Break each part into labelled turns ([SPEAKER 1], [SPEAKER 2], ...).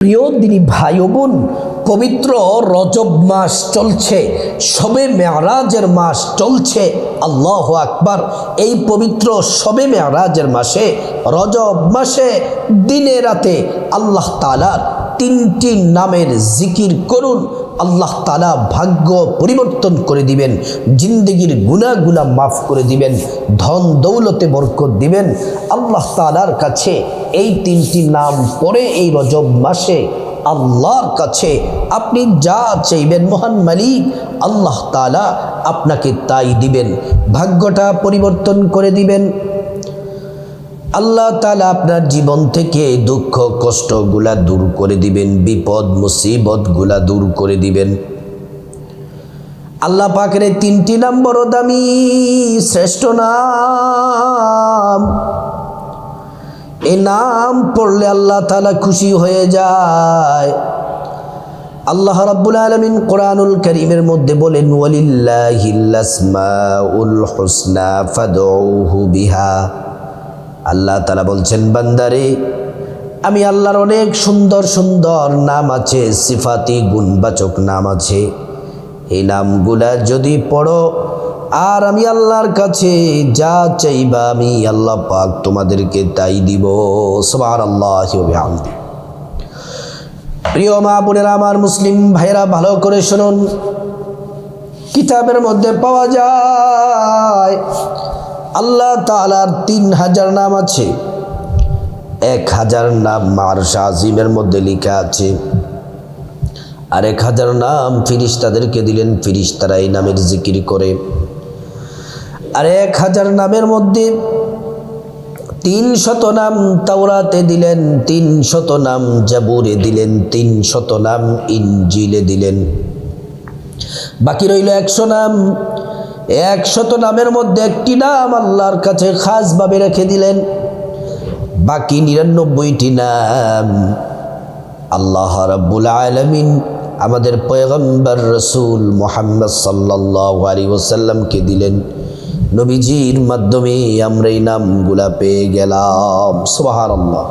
[SPEAKER 1] প্রিয় দিনী ভাই বোন পবিত্র রজব মাস চলছে, সবে মেয়ারাজের মাস চলছে, আল্লাহ আকবার। এই পবিত্র সবে মেয়ারাজের মাসে, রজব মাসে, দিনে রাতে আল্লাহ তালার তিনটি নামের জিকির করুন আল্লাহ তালা ভাগ্য পরিবর্তন করে দিবেন, জিন্দগির গুণাগুলা মাফ করে দিবেন, ধন দৌলতে বরকত দিবেন। আল্লাহ তালার কাছে এই তিনটি নাম পরে এই রজব মাসে আল্লাহর কাছে আপনি যা চাইবেন, মহান মালিক, আল্লাহ তালা আপনাকে তাই দিবেন। ভাগ্যটা পরিবর্তন করে দিবেন আল্লাহ তালা আপনার জীবন থেকে দুঃখ, কষ্টগুলা দূর করে দিবেন, বিপদ, মুসিবতগুলা দূর করে দিবেন। আল্লাহ পাকের তিনটি নাম বড় দামি, শ্রেষ্ঠ নাম। এ নাম পড়লে আল্লাহ তালা খুশি হয়ে যায়। আল্লাহ রাব্বুল আলমিন কোরআনুল করিমের মধ্যে বলেন ওয়ালিল্লাহিল আসমাউল হুসনা ফাদউহু বিহা। আল্লাহ তালা বলছেন, বান্দারে, আমি আল্লাহর অনেক সুন্দর সুন্দর নাম আছে, সিফাতি গুণবাচক নাম আছে। এই নামগুলা যদি পড়ো, আর আমি আল্লাহর কাছে যা চাইবা আমি আল্লাহ পাক তোমাদেরকে তাই দিব। সবার আল্লাহ প্রিয় মা বোনেরা, আমার মুসলিম ভাইরা ভালো করে শুনুন। কিতাবের মধ্যে পাওয়া যায় আল্লাহ তালার তিন হাজার নাম আছে। এক হাজার নাম মার আজিমের মধ্যে লেখা আছে। আর এক হাজার নাম ফিরিস্তাদেরকে দিলেন, ফিরিস্তারা এই নামের জিকির করে। আর এক হাজার নামের মধ্যে তিন শত নাম তাওরাতে দিলেন, তিন শত নাম জাবুরে দিলেন, তিন শত নাম ইঞ্জিলে দিলেন। বাকি রইল একশো নাম একশত নামের মধ্যে একটি নাম আল্লাহর কাছে খাসভাবে রেখে দিলেন। বাকি নিরানব্বইটি নাম আল্লাহ রাব্বুল আলমিন আমাদের পয়গম্বর রসুল মোহাম্মদ সাল্লাহ আলী ওসাল্লামকে দিলেন। নবীজির মাধ্যমে আমরা এই নামগুলা পেয়ে গেলাম। সোহার আল্লাহ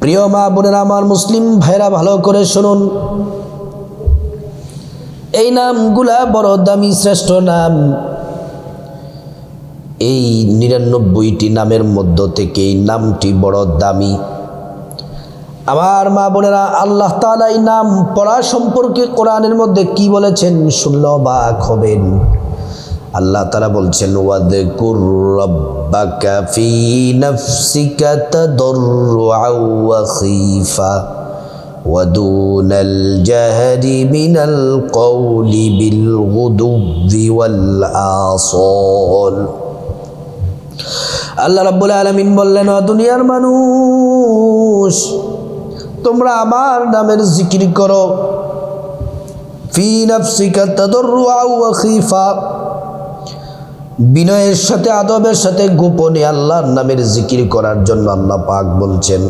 [SPEAKER 1] প্রিয় মা বোনেরা, আমার মুসলিম ভাইরা ভালো করে শুনুন। এই নামগুলা বড় দামি শ্রেষ্ঠ নাম। এই নিরানব্বইটি নামের মধ্য থেকে এই নামটি বড় দামি। আমার মা বোনেরা, আল্লাহ তালা এই নাম পড়া সম্পর্কে কোরআনের মধ্যে কি বলেছেন শুনল বাক হবেন। আল্লাহ তারা বলছেন, ওয়াদকুর রব্বাকা ফি নাফসিকা তাদাররুআ ওয়া খীফা। ودون الجهر من القول بالغدو والآصال আল্লাহ রাব্বুল আলামিন বললেন ও দুনিয়ার মানুষ তোমরা আমার নামের জিকির করো ফি নাফসিকা তাদাররুআ ওয়া খীফা বিনয়ের সাথে আদবের সাথে গোপনে আল্লাহর নামের জিকির করার জন্য আল্লাহ পাক বলছেন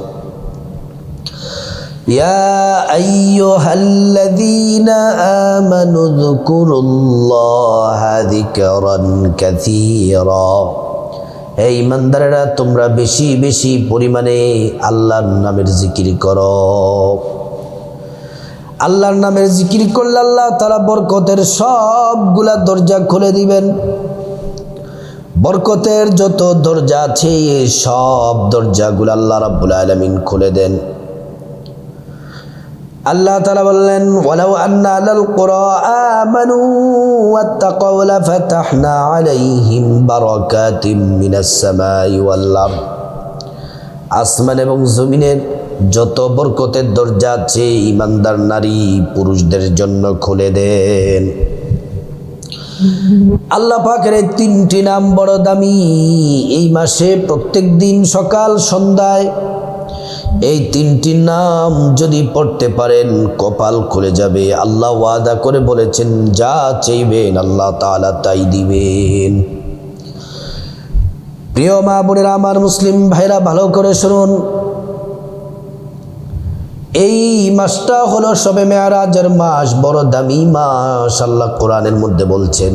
[SPEAKER 1] يا أيها الذين آمنوا اذكروا الله ذكرا كثيرا এই ইমানদারেরা তোমরা বেশি বেশি পরিমাণে আল্লাহর নামের জিকির করো আল্লাহর নামের জিকির করলে আল্লাহ তারা বরকতের সবগুলা দরজা খুলে দিবেন বরকতের যত দরজা আছে এই সব দরজাগুলো আল্লাহ রাব্বুল আলামিন খুলে দেন আল্লাহ তালা বললেন, ওয়ালাউ আন্না আলাল কুরা আমানু ওয়াত্তাকাউ লাফাতাহনা আলাইহিম বারাকাতিম মিনাস সামাই ওয়াল আরদ। আসমান এবং জমিনের যত বরকতের দরজা আছে, ইমানদার নারী পুরুষদের জন্য খুলে দেন। আল্লাহ পাকের এই তিনটি নাম বড় দামি। এই মাসে প্রত্যেক দিন সকাল, সন্ধ্যায় এই তিনটি নাম যদি পড়তে পারেন, কপাল খুলে যাবে। আল্লাহ ওয়াদা করে বলেছেন, যা চাইবেন আল্লাহ তাআলা তাই দিবেন। প্রিয় মা বোনেরা, আমার মুসলিম ভাইরা, ভালো করে শুনুন। এই মাসটা হলো সবে মেয়ারাজের মাস, বড় দামি মাস, আল্লাহ কোরআনের মধ্যে বলছেন।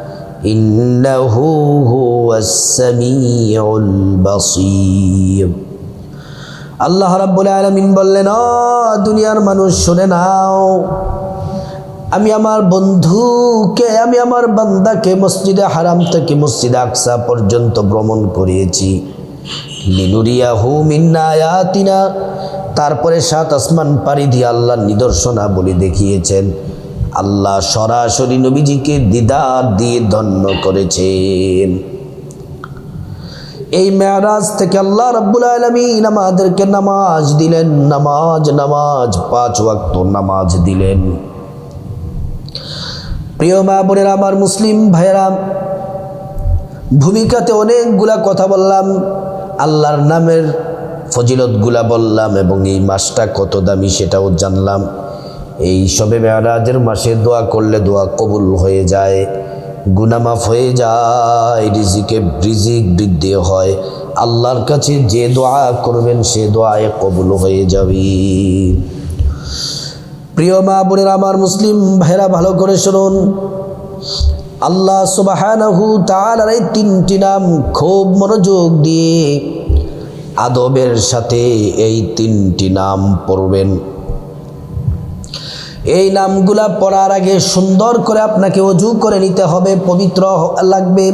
[SPEAKER 1] إنه هو السميع البصير আল্লাহ রাব্বুল আলামিন বললেন ও দুনিয়ার মানুষ শুনে নাও আমি আমার বন্ধুকে আমি আমার বান্দাকে মসজিদে হারাম থেকে মসজিদে আকসা পর্যন্ত ভ্রমণ করিয়েছি লিনুরিয়া হু মিন্নায়াতিনা তারপরে সাত আসমান পাড়ি দিয়ে আল্লাহর নিদর্শনা বলে দেখিয়েছেন আল্লাহ সরাসরি নবীজিকে দিদার দিয়ে ধন্য করেছেন। এই মেয়ারাজ থেকে আল্লাহ রাব্বুল আলমিন আমাদেরকে নামাজ দিলেন, নামাজ নামাজ, পাঁচ ওয়াক্ত নামাজ দিলেন। প্রিয় মা বোনের, আমার মুসলিম ভাইয়েরা, ভূমিকাতে অনেকগুলা কথা বললাম, আল্লাহর নামের ফজিলতগুলা বললাম এবং এই মাসটা কত দামি সেটাও জানলাম। এই সবে মেয়ারাজের মাসে দোয়া করলে দোয়া কবুল হয়ে যায় গুনামাফ হয়ে যায়, রিজিকে রিজিক বৃদ্ধি হয়। আল্লাহর কাছে যে দোয়া করবেন, সে দোয়ায় কবুল হয়ে যাবে। প্রিয় মা বোনের, আমার মুসলিম ভাইরা ভালো করে শুনুন। আল্লাহ সুবাহানহু তার এই তিনটি নাম খুব মনোযোগ দিয়ে আদবের সাথে এই তিনটি নাম পড়বেন। এই নামগুলা পড়ার আগে সুন্দর করে আপনাকে অজু করে নিতে হবে, পবিত্র লাগবে।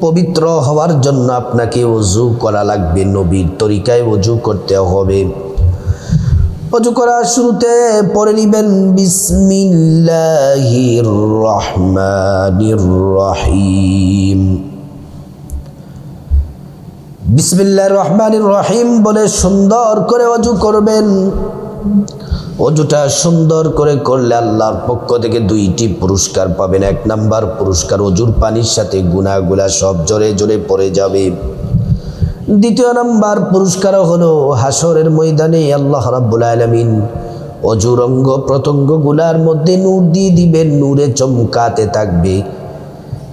[SPEAKER 1] পবিত্র হওয়ার জন্য আপনাকে অজু করা লাগবে, নবীর তরিকায় অজু করতে হবে। অজু করার শুরুতে পড়ে নিবেন, বিসমিল্লাহির রহিম। বিসমিল্লাহির রহমানির রহিম বলে সুন্দর করে অজু করবেন। অজুটা সুন্দর করে করলে আল্লাহর পক্ষ থেকে দুইটি পুরস্কার পাবেন। এক নাম্বার পুরস্কার অজুর পানির সাথে গুনাগুলা সব জোরে জোরে পড়ে যাবে। দ্বিতীয় নাম্বার পুরস্কার হলো হাসরের ময়দানে আল্লাহ রাব্বুল আলমিন অজুর অঙ্গ প্রত্যঙ্গগুলার মধ্যে নূর দিয়ে দিবেন, নূরে চমকাতে থাকবে।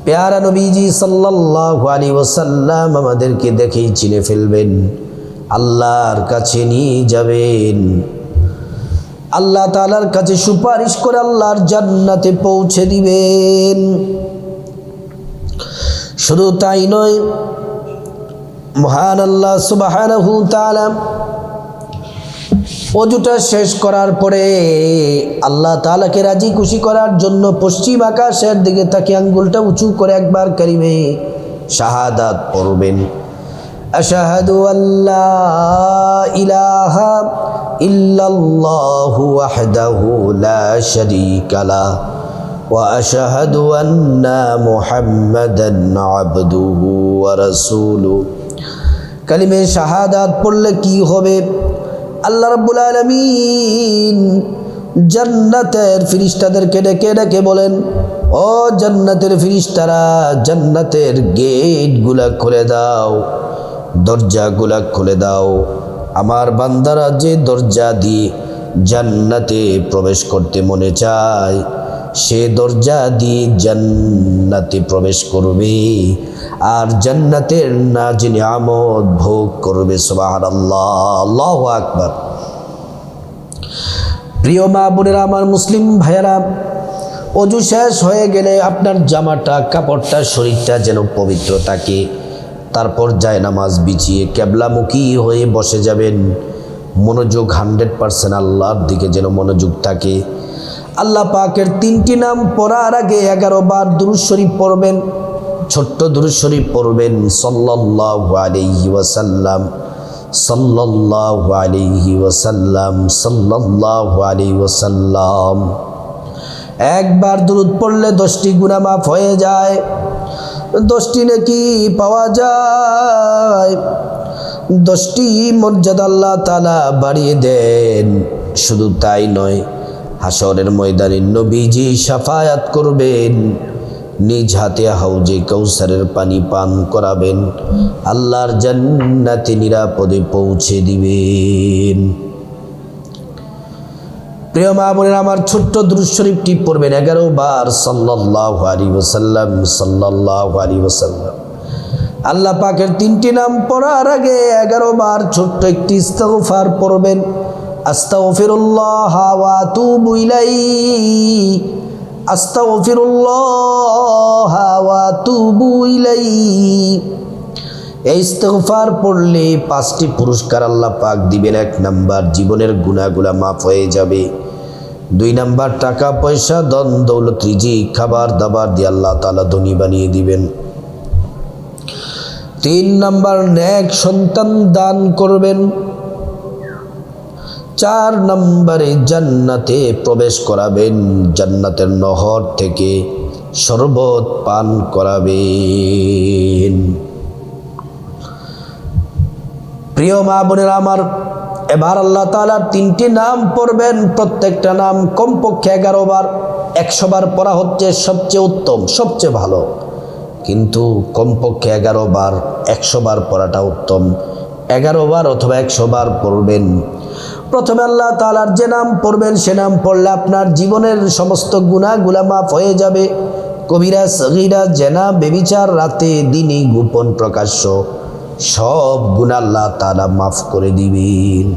[SPEAKER 1] পেয়ারা নবীজি সাল্লাল্লাহু আলী ওসাল্লাম আমাদেরকে দেখেই চিনে ফেলবেন, আল্লাহর কাছে নিয়ে যাবেন। আল্লাহ তালার কাছে সুপারিশ করে আল্লাহর জান্নাতে পৌঁছে দিবেন। শুধু তাই নয় মহান আল্লাহ সুবাহান অজুটা শেষ করার পরে আল্লাহ তালাকে রাজি খুশি করার জন্য পশ্চিম আকাশের দিকে তাকে আঙ্গুলটা উঁচু করে একবার কারিমে শাহাদাত পড়বেন। আশাহাদু আল্লাহ ইলাহা إلا الله وحده لا شريك له وأشهد أن محمدا عبده ورسوله কালিমে শাহাদাত পড়লে কি হবে আল্লাহ রাব্বুল আলামিন জান্নাতের ফিরিস্তাদেরকে ডেকে ডেকে বলেন ও জান্নাতের ফিরিস্তারা জান্নাতের গেটগুলা খুলে দাও দরজাগুলা খুলে দাও আমার বান্দারা যে দরজা দিয়ে জান্নাতে প্রবেশ করতে মনে চায়, সে দরজা দিয়ে জান্নাতে প্রবেশ করবে আর জান্নাতের না যিনি আমদ ভোগ করবে আল্লাহ আকবর। প্রিয় মা বোনেরা, আমার মুসলিম ভাইয়েরা, অজু শেষ হয়ে গেলে আপনার জামাটা, কাপড়টা, শরীরটা যেন পবিত্র থাকে। তারপর যায় নামাজ বিছিয়ে ক্যাবলামুখী হয়ে বসে যাবেন। মনোযোগ হান্ড্রেড পারসেন্ট আল্লাহর দিকে যেন মনোযোগ থাকে। আল্লাহ পাকের তিনটি নাম পড়ার আগে এগারো বার দুরুজ শরীফ পড়বেন, ছোট্ট দুরুজ শরীফ পড়বেন সাল্লাল্লাহু আলাইহি ওয়াসাল্লাম, সাল্লাল্লাহু আলাইহি ওয়াসাল্লাম, সাল্লাল্লাহু আলাইহি ওয়াসাল্লাম। একবার দুরুদ পড়লে দশটি গুনাহ মাফ হয়ে যায়। দশটি নাকি পাওয়া যায়। দশটি মর্যাদা আল্লাহ তালা বাড়িয়ে দেন। শুধু তাই নয় হাসরের ময়দানে নবীজি সাফায়াত করবেন, নিজ হাতে হাউজে কৌসারের পানি পান করাবেন, আল্লাহর জান্নাতে নিরাপদে পৌঁছে দিবেন। প্রিয় মা বোনের, আমার ছোট্ট দুরুশরীফটি পড়বেন। এগারো বার সাল্লাহ আলী ওসাল্লাম সাল্লাহ আলী ওসাল্লাম আল্লাহ পাকের তিনটি নাম পড়ার আগে এগারো বার ছোট্ট একটি ইস্তফার পড়বেন। আস্তাগফিরুল্লাহ ওয়া আতুবু ইলাইহি। আস্তাগফিরুল্লাহ ওয়া আতুবু ইলাইহি। এই ইস্তফার পড়লে পাঁচটি পুরস্কার আল্লাহ পাক দিবেন। এক নাম্বার, জীবনের গুণাগুলা মাফ হয়ে যাবে। দুই নাম্বার, টাকা, পয়সা দন দৌলত রিজি খাবার, দাবার দিয়ে আল্লাহ তালা ধনী বানিয়ে দিবেন। তিন নাম্বার ন্যাক সন্তান দান করবেন। চার নম্বরে জান্নাতে প্রবেশ করাবেন। জান্নাতের নহর থেকে শরবত পান করাবেন। প্রিয় মা বোনের আমার, এবার আল্লাহ তালার তিনটি নাম পড়বেন, প্রত্যেকটা নাম কমপক্ষে এগারো বার, একশো বার পড়া হচ্ছে সবচেয়ে উত্তম, সবচেয়ে ভালো। কিন্তু কমপক্ষে এগারো বার, একশো বার পড়াটা উত্তম। এগারো বার অথবা একশো বার পড়বেন। প্রথমে আল্লাহ তালার যে নাম পড়বেন, সে নাম পড়লে আপনার জীবনের সমস্ত গুণাগুলা মাফ হয়ে যাবে। কবিরা সগিরা, জেনা, বেবিচার, রাতে দিনই গোপন প্রকাশ্য। সব গুণ আল্লাহ তালা মাফ করে দিবেন।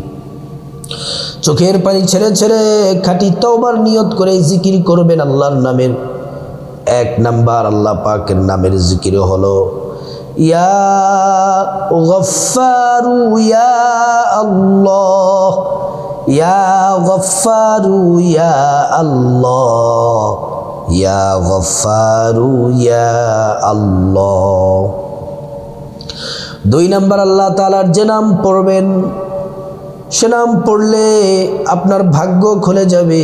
[SPEAKER 1] চোখের পানি ছেড়ে ছেড়ে খাটি তওবার নিয়ত করে জিকির করবেন আল্লাহর নামের। এক নাম্বার আল্লাহ পাকের নামের জিকির হলো, ইয়া গফারু ইয়া আল্লাহ, ইয়া গফারু ইয়া আল্লাহ, ইয়া গফারু ইয়া আল্লাহ। দুই নাম্বার আল্লাহ তালার যে নাম পড়বেন, সে নাম পড়লে আপনার ভাগ্য খুলে যাবে,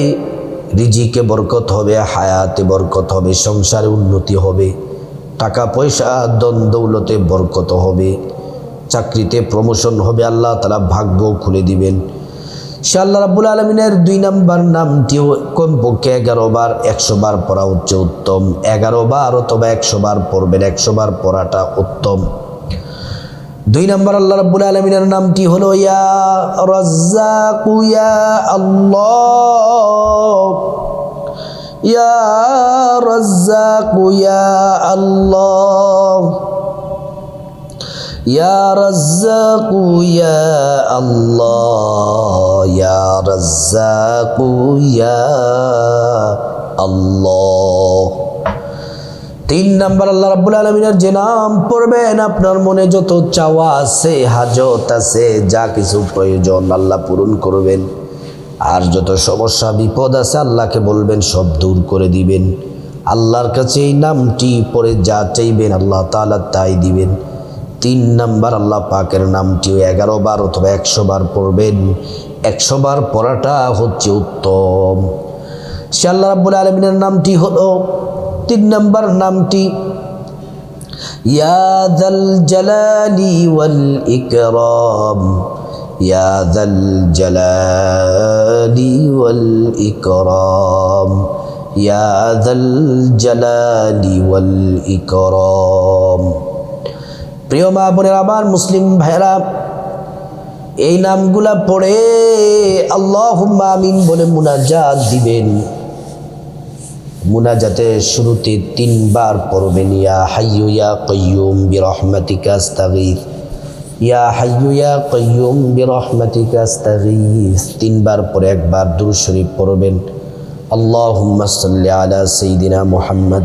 [SPEAKER 1] রিজিকে বরকত হবে, হায়াতে বরকত হবে, সংসারে উন্নতি হবে, টাকা পয়সা দন দৌলতে বরকত হবে, চাকরিতে প্রমোশন হবে, আল্লাহ তালা ভাগ্য খুলে দিবেন। সে আল্লাহ রাবুল আলমিনের দুই নাম্বার নামটিও কমপক্ষে এগারো বার, একশো বার পড়া হচ্ছে উত্তম, এগারো বার অথবা একশো বার পড়বেন, একশো বার পড়াটা উত্তম। দুই নম্বর আল্লাহ রাব্বুল আলমিনের নামটি হলো, ইয়া রাজ্জাকু, ইয়া আল্লাহ। ইয়া রাজ্জাকু, ইয়া আল্লাহ। ইয়া রাজ্জাকু, ইয়া আল্লাহ। ইয়া রাজ্জাকু, ইয়া আল্লাহ। তিন নাম্বার আল্লাহ রাব্বুল আলমিনের যে নাম পড়বেন, আপনার মনে যত চাওয়া আছে, হাজত আছে, যা কিছু প্রয়োজন আল্লাহ পূরণ করবেন। আর যত সমস্যা, বিপদ আছে, আল্লাহকে বলবেন, সব দূর করে দিবেন। আল্লাহর কাছে এই নামটি পড়ে যা চাইবেন, আল্লাহ তাআলা তাই দিবেন। তিন নাম্বার আল্লাহ পাকের নামটিও এগারো বার অথবা একশো বার পড়বেন। একশো বার পড়াটা হচ্ছে উত্তম। সে আল্লাহ রাব্বুল আলমিনের নামটি হলো তিন নম্বর নামটি ইয়াদাল জালালি ওয়াল ইকরাম ইয়াদাল জালালি ওয়াল ইকরাম ইয়াদাল জালালি ওয়াল ইকরাম। প্রিয় মা বোনের আবার মুসলিম ভাইরা এই নামগুলা পড়ে আল্লাহ আমিন বলে মুনাজাত দিবেন। মুনাজাতের শুরুতে তিনবার পড়বেন ইয়া হাইয়ু ইয়া কয়্যুম বিরহমাতিকা আস্তাগীথ ইয়া হাইয়ু ইয়া কয়্যুম বিরহমাতিকা আস্তাগীথ তিনবার পরে একবার দুরূদ শরীফ পড়বেন। আল্লাহুম্মা সাল্লি আলা সাইয়্যিদিনা মুহাম্মদ।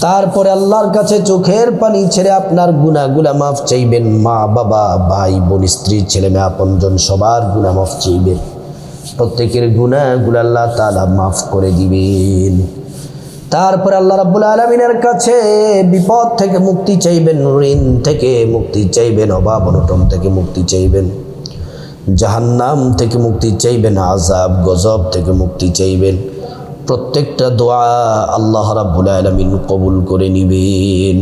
[SPEAKER 1] তারপরে আল্লাহর কাছে চোখের পানি ছেড়ে আপনার গুনাহগুলা মাফ চাইবেন। মা, বাবা, ভাই, বোন, স্ত্রী ছেলে মেয়ে আপনজন সবার গুনাহ মাফ চাইবেন। প্রত্যেকের গুণাগুলো আল্লাহ তালা মাফ করে দিবেন। তারপর আল্লাহ রাব্বুল আলমিনের কাছে বিপদ থেকে মুক্তি চাইবেন, ঋণ থেকে মুক্তি চাইবেন, অভাব অনটন থেকে মুক্তি চাইবেন, জাহান্নাম থেকে মুক্তি চাইবেন আজাব গজব থেকে মুক্তি চাইবেন। প্রত্যেকটা দোয়া আল্লাহ রাব্বুল আলমিন কবুল করে নিবেন।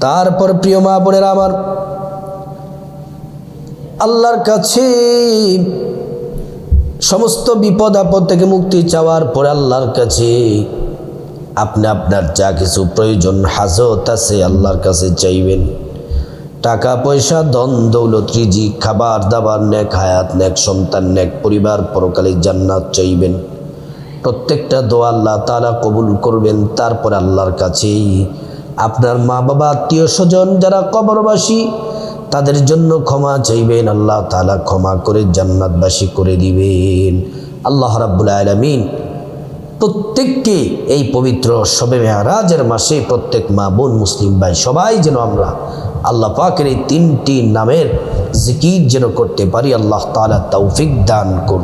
[SPEAKER 1] তারপর প্রিয় মা বোনের আমার, আল্লাহর কাছে সমস্ত বিপদ আপদ থেকে মুক্তি চাওয়ার পর আল্লাহর কাছে আপনি আপনার যা কিছু প্রয়োজন হাজত আছে আল্লাহর কাছে চাইবেন। টাকা, পয়সা, ধন, দৌলত রিজি খাবার, দাবার, নেক হায়াত, নেক সন্তান, নেক পরিবার পরকালে জান্নাত চাইবেন। প্রত্যেকটা দোয়া আল্লাহ তালা কবুল করবেন, তারপর আল্লাহর কাছেই আপনার মা বাবা আত্মীয় স্বজন যারা কবরবাসী তাদের জন্য ক্ষমা চাইবেন, আল্লাহ তালা ক্ষমা করে জান্নাতবাসী করে দিবেন। আল্লাহ রাব্বুল আলমিন প্রত্যেককে এই পবিত্র সবে মেয়ারাজের মাসে প্রত্যেক মা বোন, মুসলিম ভাই, সবাই যেন আমরা আল্লাহ পাকের এই তিনটি নামের জিকির যেন করতে পারি, আল্লাহ তালা তৌফিক দান করুন।